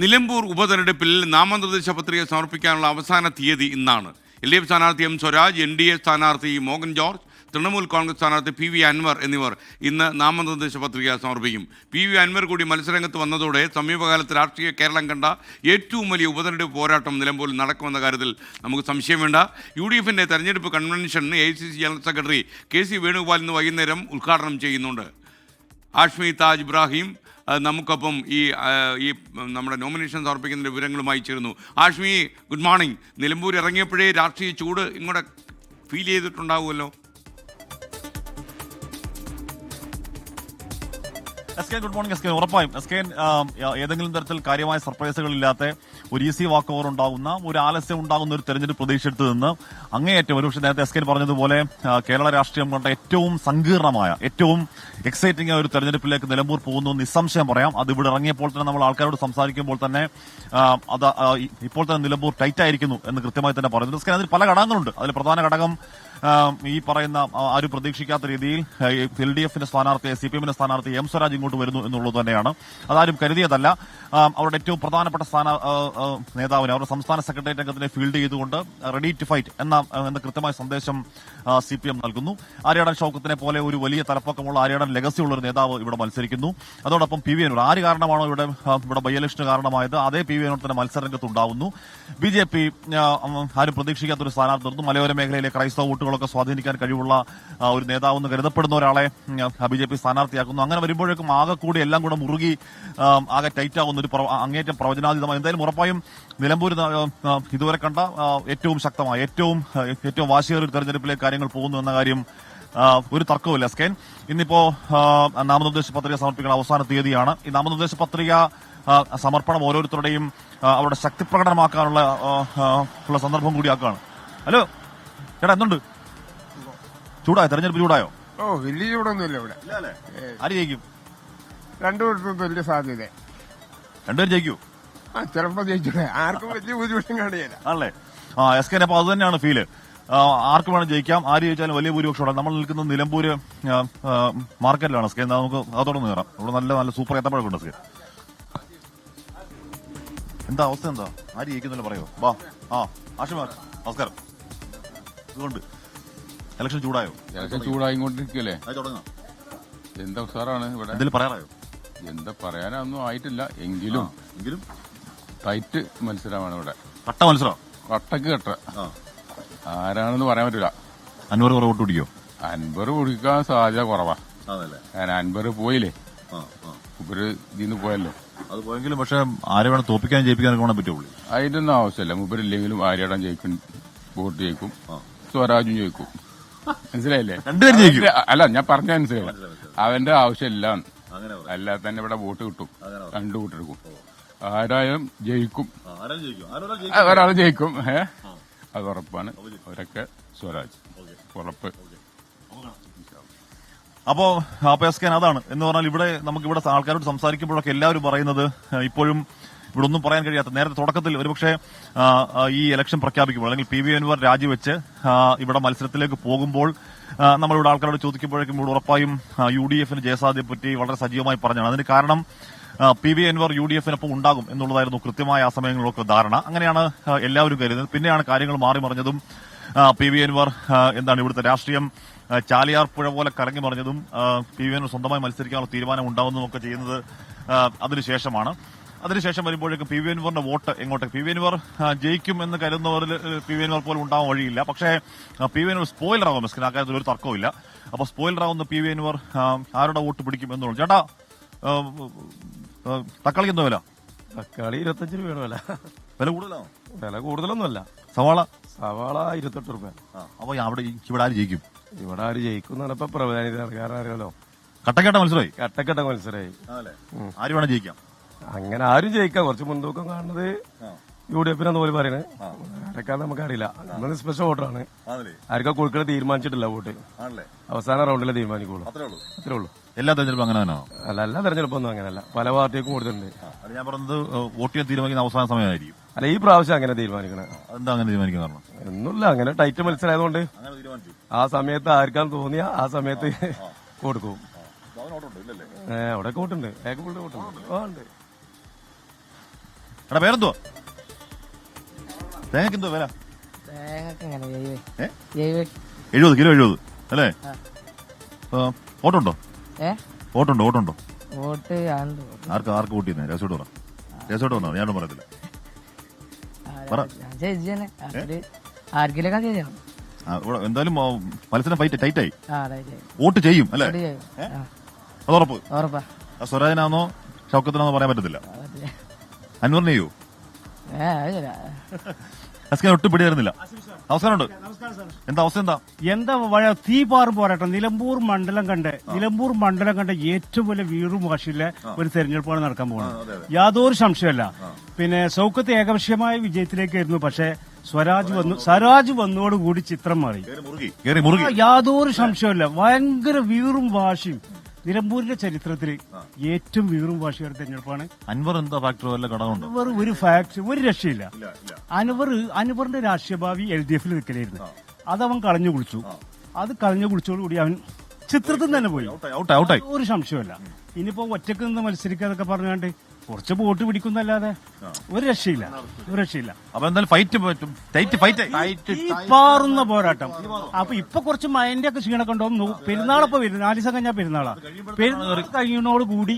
നിലമ്പൂർ ഉപതെരഞ്ഞെടുപ്പിൽ നാമനിർദ്ദേശ പത്രിക സമർപ്പിക്കാനുള്ള അവസാന തീയതി ഇന്നാണ്. എൽ ഡി എഫ് സ്ഥാനാർത്ഥി M Swaraj N D A സ്ഥാനാർത്ഥി മോഹൻ ജോർജ് തൃണമൂൽ കോൺഗ്രസ് സ്ഥാനാർത്ഥി പി വി അൻവർ എന്നിവർ ഇന്ന് നാമനിർദ്ദേശ പത്രിക സമർപ്പിക്കും. പി വി അൻവർ കൂടി മത്സരരംഗത്ത് വന്നതോടെ സമീപകാലത്ത് രാഷ്ട്രീയ കേരളം കണ്ട ഏറ്റവും വലിയ ഉപതെരഞ്ഞെടുപ്പ് പോരാട്ടം നിലമ്പൂരിൽ നടക്കുമെന്ന കാര്യത്തിൽ നമുക്ക് സംശയം വേണ്ട. യു ഡി എഫിന്റെ തെരഞ്ഞെടുപ്പ് convention A C C general secretary K C Venugopal ഇന്ന് വൈകുന്നേരം ഉദ്ഘാടനം ചെയ്യുന്നുണ്ട്. ആഷ്മി താജ് ഇബ്രാഹിം നമുക്കൊപ്പം ഈ ഈ നമ്മുടെ നോമിനേഷൻ സമർപ്പിക്കുന്ന വിവരങ്ങളുമായി ചേരുന്നു. Ashmi good morning. നിലമ്പൂർ ഇറങ്ങിയപ്പോഴേ രാഷ്ട്രീയ ചൂട് ഇങ്ങോട്ട് feel ചെയ്തിട്ടുണ്ടാവുമല്ലോ? S K good morning S K. ഉറപ്പായും. എസ് കെ ഏതെങ്കിലും തരത്തിൽ കാര്യമായ സർപ്രൈസുകൾ ഇല്ലാത്ത ഒരു ഈസി വാക്ക് ഓവർ ഉണ്ടാകുന്ന ഒരു ആലസ്യം ഉണ്ടാകുന്ന ഒരു തെരഞ്ഞെടുപ്പ് പ്രതീക്ഷയെടുത്ത് നിന്ന് അങ്ങേയറ്റം ഒരുപക്ഷെ നേരത്തെ എസ് കെ പറഞ്ഞതുപോലെ കേരള രാഷ്ട്രീയം കണ്ട ഏറ്റവും സങ്കീർണമായ ഏറ്റവും എക്സൈറ്റിംഗ് ആയ ഒരു തെരഞ്ഞെടുപ്പിലേക്ക് നിലമ്പൂർ പോകുന്നു നിസ്സംശയം പറയാം. അത് ഇവിടെ ഇറങ്ങിയപ്പോൾ തന്നെ നമ്മൾ ആൾക്കാരോട് സംസാരിക്കുമ്പോൾ തന്നെ അത് ഇപ്പോൾ തന്നെ നിലമ്പൂർ ടൈറ്റ് ആയിരിക്കുന്നു എന്ന് കൃത്യമായി തന്നെ പറയുന്നു എസ് കെ അതിൽ പല ഘടകങ്ങളുണ്ട്. അതിൽ പ്രധാന ഘടകം ഈ പറയുന്ന ആരും പ്രതീക്ഷിക്കാത്ത രീതിയിൽ എൽ ഡി എഫിന്റെ സ്ഥാനാർത്ഥി സി പി എമ്മിന്റെ സ്ഥാനാർത്ഥി എം സ്വരാജ് ഇങ്ങോട്ട് വരുന്നു എന്നുള്ളത് തന്നെയാണ്. അതാരും കരുതിയതല്ല. അവരുടെ ഏറ്റവും പ്രധാനപ്പെട്ട സ്ഥാന നേതാവിനെ അവരുടെ സംസ്ഥാന സെക്രട്ടേറിയറ്റ് അംഗത്തിനെ ഫീൽഡ് ചെയ്തുകൊണ്ട് റെഡി ടു ഫൈറ്റ് എന്ന എന്ന കൃത്യമായ സന്ദേശം സി പി എം നൽകുന്നു. ആര്യാടൻ ഷൌക്കത്തിനെ പോലെ ഒരു വലിയ തലപ്പൊക്കമുള്ള ആര്യാടൻ ഉള്ള ഒരു നേതാവ് ഇവിടെ മത്സരിക്കുന്നു. അതോടൊപ്പം പി വി അനൂർ ആര് കാരണമാണോ ഇവിടെ ഇവിടെ ബൈ ഇലക്ഷന് കാരണമായത്? അതേ പി വി അനൂർ തന്നെ മത്സരരംഗത്ത് ഉണ്ടാവുന്നു ബി ജെ പി ആരും പ്രതീക്ഷിക്കാത്ത ഒരു സ്ഥാനാർത്ഥി നിർത്തുന്നു. മലയോര മേഖലയിലെ ക്രൈസ്തവ വോട്ടുകളൊക്കെ സ്വാധീനിക്കാൻ കഴിവുള്ള ഒരു നേതാവെന്ന് കരുതപ്പെടുന്ന ഒരാളെ ബി ജെ പി സ്ഥാനാർത്ഥിയാക്കുന്നു. അങ്ങനെ വരുമ്പോഴേക്കും ആകെ കൂടി എല്ലാം കൂടെ മുറുകി ആകെ ടൈറ്റ് ആകുന്ന ഒരു അങ്ങേറ്റം പ്രവചനാതീതമായി. എന്തായാലും ഉറപ്പായും നിലമ്പൂർ ഇതുവരെ കണ്ട ഏറ്റവും ശക്തമായ ഏറ്റവും ഏറ്റവും വാശിയേറിയ ഒരു തെരഞ്ഞെടുപ്പിലേക്ക് കാര്യങ്ങൾ പോകുന്നു എന്ന കാര്യം ഒരു തർക്കവുമില്ല. സ്കെൻ ഇന്നിപ്പോ നാമനിർദ്ദേശ പത്രിക സമർപ്പിക്കുന്ന അവസാന തീയതിയാണ്. ഈ നാമനിർദ്ദേശ പത്രിക സമർപ്പണം ഓരോരുത്തരുടെയും അവരുടെ ശക്തി പ്രകടനമാക്കാനുള്ള ഉള്ള സന്ദർഭം കൂടിയാക്കാണ്. ഹലോ ചേട്ടാ എന്തുണ്ട്? ചൂടായോ? തെരഞ്ഞെടുപ്പ് ചൂടായോ? ഓ വലിയ ചൂടൊന്നുമില്ല ഇവിടെ. ആര് ജയിക്കും? രണ്ടുപേർക്കും വലിയ സാധ്യത. രണ്ടുപേരും ജയിക്കൂ? ആ ചിലപ്പോ ജയിച്ചൂടെ. ആർക്കും വലിയ ഭൂരിപക്ഷം കാണില്ല. ആണല്ലേ? ആ എസ് കെ അപ്പൊ അത് തന്നെയാണ് ഫീൽ ആർക്ക് വേണം ജയിക്കാം. ആര് ജയിച്ചാലും വലിയ ഭൂരിപക്ഷമാണ് നമ്മൾ നിൽക്കുന്നത് നിലമ്പൂര് മാർക്കറ്റിലാണ് എസ് കെ നമുക്ക് അതോടൊന്ന് കയറാം. ഇവിടെ നല്ല നല്ല സൂപ്പർ ഏത്തപ്പഴക്കുണ്ട് എസ് കെ എന്താ അവസ്ഥ എന്താ? ആര് ജയിക്കുന്നില്ല പറയോ? വാ ആ ആഷിമാർ നമസ്കാരം. ഇതുകൊണ്ട് ഇലക്ഷൻ ചൂടായോ? ഇലക്ഷൻ ചൂടായിക്കൊണ്ടിരിക്കല്ലേ? അത് തുടങ്ങാം. എന്താ ഉഷാറാണ് ഇവിടെ? എന്തെങ്കിലും പറയാറായോ? എന്താ പറയാനൊന്നും ആയിട്ടില്ല. എങ്കിലും എങ്കിലും? ടൈറ്റ് മത്സരമാണ് ഇവിടെ. കട്ട മത്സരം? കട്ടക്ക് കട്ട. ആരാണെന്ന് പറയാൻ പറ്റില്ല അൻവർ കുറവ് വോട്ട് പിടിക്കോ അൻപർ കുടിക്കാൻ സാധ്യത കുറവാ. കാരണം അൻപർ പോയില്ലേ? ഇവർ ഇതിന്ന് പോയല്ലോ. അത് പോയെങ്കിലും പക്ഷെ ആരെ വേണം തോപ്പിക്കാൻ ജയിപ്പിക്കാനൊക്കെ വേണം പറ്റുള്ളൂ. അതിന്റെ ഒന്നും ആവശ്യമില്ല. മുമ്പരില്ലെങ്കിലും ആര്യാടൻ ജയിക്കും വോട്ട് ജയിക്കും സ്വരാജും ജയിക്കും. മനസ്സിലായില്ലേ? രണ്ടുപേരും ജയിക്കും. അല്ല ഞാൻ പറഞ്ഞ മനസ്സിലായി അവന്റെ ആവശ്യമില്ല അല്ലാതെ തന്നെ ഇവിടെ വോട്ട് കിട്ടും. രണ്ടു വോട്ടെടുക്കും ആരായാലും ജയിക്കും. ഒരാൾ ജയിക്കും. ഏ? അത് ഉറപ്പാണ്. അവരൊക്കെ സ്വരാജ്. ഉറപ്പ്. അപ്പോ അപ്പൊ എസ് കെൻ അതാണ്. എന്ന് പറഞ്ഞാൽ ഇവിടെ നമുക്ക് ഇവിടെ ആൾക്കാരോട് സംസാരിക്കുമ്പോഴൊക്കെ എല്ലാവരും പറയുന്നത് ഇപ്പോഴും ഇവിടെ ഒന്നും പറയാൻ കഴിയാത്ത നേരത്തെ തുടക്കത്തിൽ ഒരുപക്ഷെ ഈ ഇലക്ഷൻ പ്രഖ്യാപിക്കുമ്പോൾ അല്ലെങ്കിൽ പി വി അൻവർ രാജിവെച്ച് ഇവിടെ മത്സരത്തിലേക്ക് പോകുമ്പോൾ നമ്മളിവിടെ ആൾക്കാരോട് ചോദിക്കുമ്പോഴേക്കും ഇവിടെ ഉറപ്പായും യു ഡി എഫിന് ജയസാധ്യതയെ പറ്റി വളരെ സജീവമായി പറഞ്ഞാണ്. അതിന് കാരണം P V Anvar U D എഫിനൊപ്പം ഉണ്ടാകും എന്നുള്ളതായിരുന്നു കൃത്യമായ ആ സമയങ്ങളിലൊക്കെ ധാരണ. അങ്ങനെയാണ് എല്ലാവരും കരുതുന്നത്. പിന്നെയാണ് കാര്യങ്ങൾ മാറി മറിഞ്ഞതും പി വി അൻവർ എന്താണ് ഇവിടുത്തെ രാഷ്ട്രീയം ചാലിയാർ പുഴ പോലെ കറങ്ങി മറിഞ്ഞതും പി വി അൻവർ സ്വന്തമായി മത്സരിക്കാനുള്ള തീരുമാനം ഉണ്ടാവുന്നതും ഒക്കെ ചെയ്യുന്നത് അതിനുശേഷമാണ്. അതിനുശേഷം വരുമ്പോഴേക്കും പി വി അൻവറിന്റെ വോട്ട് എങ്ങോട്ട്? പി വി അൻവർ ജയിക്കും എന്ന് കരുതുന്നവരിൽ പി വി അൻവർ പോലും ഉണ്ടാവാൻ വഴിയില്ല. പക്ഷേ പി വി അൻവർ സ്പോയിലർ ആകും മിസ്കിൻ ആ കാര്യത്തിൽ ഒരു തർക്കവുമില്ല അപ്പൊ സ്പോയിലർ ആവുന്ന പി വി അൻവർ ആരുടെ വോട്ട് പിടിക്കും എന്നുള്ളത് ചേട്ടാ തക്കാളി എന്തോ വില? തക്കാളി ഇരുപത്തഞ്ച് രൂപയാണ് വില. വില കൂടുതലാണോ? വില കൂടുതലൊന്നുമല്ല. സവാള? സവാള ഇരുപത്തെട്ട് രൂപ അപ്പൊ അവിടെ ഇവിടെ ആര് ജയിക്കും? ഇവിടെ ആര് ജയിക്കും ഇപ്പൊ പ്രവചനം കാരണം അറിയാലോ. കട്ടക്കേട്ട മത്സരമായി? കട്ടക്കെട്ട മത്സരമായി. ആര് വേണം ജയിക്കാം? അങ്ങനെ ആരും ജയിക്കാം കുറച്ച് മുൻതൂക്കം കാണുന്നത് യു ഡി എഫിനാന്ന് പോലും പറയുന്നത്. ആരൊക്കെ നമുക്കറിയില്ല. നമ്മൾ സ്പെഷ്യൽ വോട്ടാണ് ആർക്കാ കൊടുക്കണ തീരുമാനിച്ചിട്ടില്ല വോട്ട്. അവസാന റൗണ്ടിലെ തീരുമാനിക്കുള്ളൂ. അത്രേ ഉള്ളൂ. എല്ലാ തെരഞ്ഞെടുപ്പും അങ്ങനെ തന്നെയാണോ? അല്ല എല്ലാ തെരഞ്ഞെടുപ്പൊന്നും അങ്ങനെയല്ല. പല പാർട്ടിക്കും കൊടുത്തിട്ടുണ്ട് അത് ഞാൻ പറഞ്ഞത് വോട്ട് ചെയ്യാൻ തീരുമാനിക്കുന്ന അവസാന സമയമായിരിക്കും. അല്ല ഈ പ്രാവശ്യം അങ്ങനെ തീരുമാനിക്കണേ. എന്താ അങ്ങനെ തീരുമാനിക്കാൻ കാരണം? ഒന്നുമില്ല അങ്ങനെ ടൈറ്റ് മത്സരമായതുകൊണ്ട് ആ സമയത്ത് ആർക്കാന്ന് തോന്നിയ ആ സമയത്ത് കൊടുക്കും. ഏ അവിടെ വോട്ടുണ്ട്. ഏക പുള്ളിയുടെ വോട്ടുണ്ട്. ആ ഉണ്ട്. എടാ പേരെന്തുവാ തേങ്ങക്ക് എന്തോ വില ഏ? എഴുപത് കിലോ എഴുപത് അല്ലേ? ഓട്ടുണ്ടോ ഏ? ഓട്ടുണ്ടോ ഓട്ടുണ്ടോ വോട്ട് ആണ്ട് ആർക്ക് ആർക്ക് വോട്ട് ചെയ്യുന്നത് രസോട്ട് പറ. രസോട്ട് പറഞ്ഞോ ഞാനും പറയത്തില്ല. പറ. ഞാൻ ചേച്ചിയാണ് അവർ ആർക്കിലൊക്കെ ചേച്ചിയാണ് ആ, ഇവിടെ എന്തായാലും ആ, മത്സരം ഫൈറ്റ് ടൈറ്റായി ആ വോട്ട് ചെയ്യും അല്ലേ? വോട്ട് ചെയ്യും. ആ അത് ഉറപ്പ് ഉറപ്പാ. ആ സ്വരാജനാണോ ഷൗക്കത്തിനാണോ പറയാൻ പറ്റത്തില്ല. അൻവറിനെ ചെയ്യൂ. അസ്കാൻ ഒട്ടും പിടിയായിരുന്നില്ല നമസ്കാരമുണ്ട് എന്താ അവസ്ഥ എന്താ? എന്താ വഴ? തീപാറും പോരാട്ടം. നിലമ്പൂർ മണ്ഡലം കണ്ട് നിലമ്പൂർ മണ്ഡലം കണ്ട ഏറ്റവും വലിയ വീറും വാശിയിലെ ഒരു തെരഞ്ഞെടുപ്പാണ് നടക്കാൻ പോകുന്നത്. യാതൊരു സംശയമല്ല. പിന്നെ സൗഖ്യത്തെ ഏകപക്ഷീയമായ വിജയത്തിലേക്കായിരുന്നു പക്ഷേ സ്വരാജ് വന്നു സ്വരാജ് വന്നോടുകൂടി ചിത്രം മാറി. മുറുകി. കേറി മുറുകി. യാതൊരു സംശയമല്ല. ഭയങ്കര വീറും വാശിയും. നിലമ്പൂരിന്റെ ചരിത്രത്തിൽ ഏറ്റവും വീറും വാശിയുടെ തെരഞ്ഞെടുപ്പാണ്. അൻവർ എന്താ ഫാക്ടർ വല്ല ഘടകമുണ്ടോ അൻവർ ഒരു ഫാക്ടർ ഒരു രക്ഷയില്ല. അൻവർ അൻവറിന്റെ രാഷ്ട്രീയ ഭാവി എൽ ഡി എഫിൽ നിൽക്കലായിരുന്നു. അത് അവൻ കളഞ്ഞു കുളിച്ചു. അത് കളഞ്ഞു കുളിച്ചോടുകൂടി അവൻ ചിത്രത്തിൽ തന്നെ പോയി. ഒരു സംശയമല്ല ഇനിയിപ്പോ ഒറ്റയ്ക്ക് നിന്ന് മത്സരിക്കാതൊക്കെ പറഞ്ഞാണ്ട് കുറച്ച് ബോട്ട് പിടിക്കുന്നല്ലാതെ ഒരു രക്ഷയില്ല. ഒരു രക്ഷയില്ല. അപ്പൊ എന്തായാലും ഫൈറ്റ് ടൈറ്റ് ഫൈറ്റ് ഈ പാറുന്ന പോരാട്ടം. അപ്പൊ ഇപ്പൊ കുറച്ച് മൈൻഡ് ഒക്കെ ക്ഷീണൊക്കെ ഉണ്ടാവും പെരുന്നാളപ്പൊ വരും. നാല് ദിവസം കഴിഞ്ഞാൽ പെരുന്നാളാ. പെരുന്നാൾ കഴിയുന്നോട് കൂടി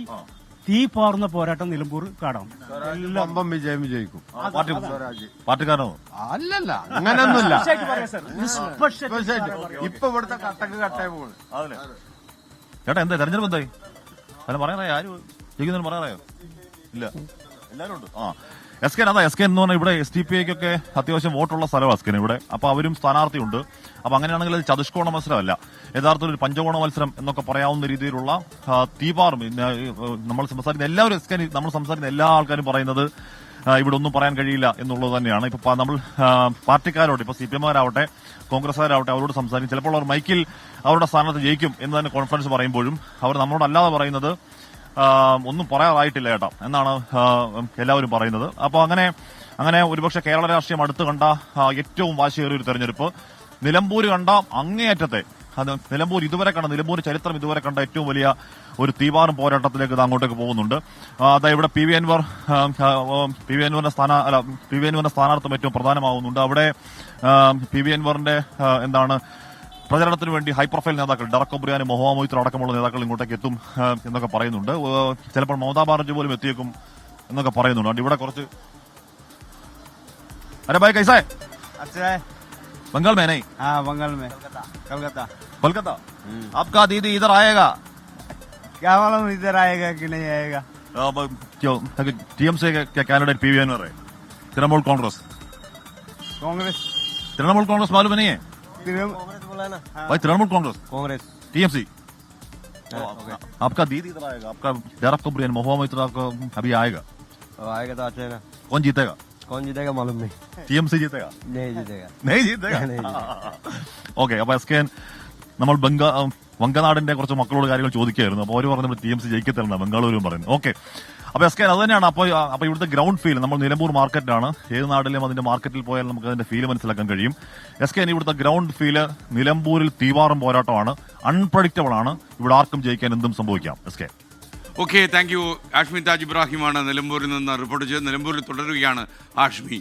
തീ പാറുന്ന പോരാട്ടം നിലമ്പൂർ കാണാം എല്ലാം. വിജയം വിജയിക്കും. പാട്ടുകാരോ അല്ലല്ല അങ്ങനൊന്നുമില്ല. ഇപ്പൊ ഇവിടുത്തെ കട്ടക്ക് കട്ടായി പോകും ചേട്ടാ എന്താ തെരഞ്ഞെടുപ്പ് എന്തായി? അല്ല പറയാറായോ? ആര് ജയിക്കുന്നതിന് പറയാറായോ? ഇല്ല. എല്ലാരും ഉണ്ട്. ആ. എസ് കെ അതാ എസ് കെ എന്ന് പറഞ്ഞാൽ ഇവിടെ എസ് ഡി പി ഐക്കൊക്കെ അത്യാവശ്യം വോട്ടുള്ള സ്ഥലമാണ് എസ് കെ ഇവിടെ. അപ്പൊ അവരും സ്ഥാനാർത്ഥിയുണ്ട്. അപ്പൊ അങ്ങനെയാണെങ്കിൽ അത് ചതുഷ്കോണ മത്സരമല്ല. യഥാർത്ഥത്തിൽ ഒരു പഞ്ചകോണ മത്സരം എന്നൊക്കെ പറയാവുന്ന രീതിയിലുള്ള തീപാറും നമ്മൾ സംസാരിക്കുന്ന എല്ലാവരും എസ് കെ നമ്മൾ സംസാരിക്കുന്ന എല്ലാ ആൾക്കാരും പറയുന്നത് ഇവിടെ ഒന്നും പറയാൻ കഴിയില്ല എന്നുള്ളത് തന്നെയാണ്. ഇപ്പൊ നമ്മൾ പാർട്ടിക്കാരോട് ഇപ്പൊ സി പി എമ്മാരാവട്ടെ കോൺഗ്രസ്സുകാരാവട്ടെ അവരോട് സംസാരിക്കും. ചിലപ്പോൾ അവർ മൈക്കിൽ അവരുടെ സ്ഥാനത്ത് ജയിക്കും എന്ന് തന്നെ കോൺഫറൻസ് പറയുമ്പോഴും അവർ നമ്മളോട് അല്ലാതെ പറയുന്നത് ഒന്നും പറയാറായിട്ടില്ല ചേട്ടാ എന്നാണ് എല്ലാവരും പറയുന്നത്. അപ്പോൾ അങ്ങനെ അങ്ങനെ ഒരുപക്ഷെ കേരള രാഷ്ട്രീയം അടുത്ത് കണ്ട ഏറ്റവും വാശിയേറിയ ഒരു തെരഞ്ഞെടുപ്പ്. നിലമ്പൂർ കണ്ട അങ്ങേയറ്റത്തെ അത് നിലമ്പൂർ ഇതുവരെ കണ്ട നിലമ്പൂർ ചരിത്രം ഇതുവരെ കണ്ട ഏറ്റവും വലിയ ഒരു തീവാറും പോരാട്ടത്തിലേക്ക് ഇത് അങ്ങോട്ടേക്ക് പോകുന്നുണ്ട്. അതാ ഇവിടെ P V Anvar P V അൻവറിന്റെ സ്ഥാന അല്ല പി വി അൻവറിന്റെ സ്ഥാനാർത്ഥം ഏറ്റവും പ്രധാനമാവുന്നുണ്ട്. അവിടെ പി വി അൻവറിന്റെ എന്താണ് പ്രചരണത്തിന് വേണ്ടി ഹൈ പ്രൊഫൈൽ നേതാക്കൾ ഡറക് ഒബ്രിയാനും മൊഹമ്മദ് മൊയ്ത്ര അടക്കമുള്ള നേതാക്കൾ ഇങ്ങോട്ടേക്ക് എത്തും ആ, എന്നൊക്കെ പറയുന്നുണ്ട് ആ, ചിലപ്പോൾ മമതാ ബാനർജി പോലും എത്തിയേക്കും എന്നൊക്കെ പറയുന്നുണ്ട് അതുകൊണ്ട് ഇവിടെ കുറച്ച് अरे भाई कैसा है अच्छा है बंगाल में नहीं हाँ बंगाल में कलकत्ता कोलकाता आपका दीदी इधर आएगा क्या मालूम इधर आएगा कि नहीं आएगा टीएमसी के कैंडिडेट पीवी अनवर है तृणमूल कांग्रेस कांग्रेस तृणमूल कांग्रेस मालूम नहीं है कांग्रेस बोला ना भाई तृणमूल कांग्रेस कांग्रेस टीएमसी आपका दीदी इधर आएगा आपका डरक कुबरियन मोहम्मद मित्रा को अभी आएगा अब आएगा तो अच्छा है ना कौन जीतेगा कौन जीतेगा मालूम नहीं टीएमसी जीतेगा नहीं जीतेगा नहीं जीतेगा ഓക്കെ അപ്പൊ എസ് കെ നമ്മൾ ബംഗ വങ്കനാടിന്റെ കുറച്ച് മക്കളോട് കാര്യങ്ങൾ ചോദിക്കുകയായിരുന്നു അപ്പോൾ അവർ പറഞ്ഞു ടി എം സി ജയിക്കത്തില്ല ബംഗാളൂരും പറയുന്നു ഓക്കെ അപ്പൊ എസ് കെ അത് തന്നെയാണ്. അപ്പോൾ അപ്പൊ ഇവിടുത്തെ ഗ്രൗണ്ട് ഫീൽ നമ്മൾ നിലമ്പൂർ മാർക്കറ്റാണ് ഏത് നാട്ടിലും അതിന്റെ മാർക്കറ്റിൽ പോയാൽ നമുക്ക് അതിന്റെ ഫീൽ മനസ്സിലാക്കാൻ കഴിയും. എസ് കെ ഇവിടുത്തെ ഗ്രൗണ്ട് ഫീൽ നിലമ്പൂരിൽ തീവാറും പോരാട്ടമാണ് അൺപ്രഡിക്റ്റബിൾ ആണ്. ഇവിടെ ആർക്കും ജയിക്കാൻ എന്തും സംഭവിക്കാം. S K. Okay thank you Ashmi Taj ഇബ്രാഹിമാണ് നിലമ്പൂരിൽ നിന്ന് റിപ്പോർട്ട് ചെയ്ത് നിലമ്പൂരിൽ തുടരുകയാണ് ആഷ്മി.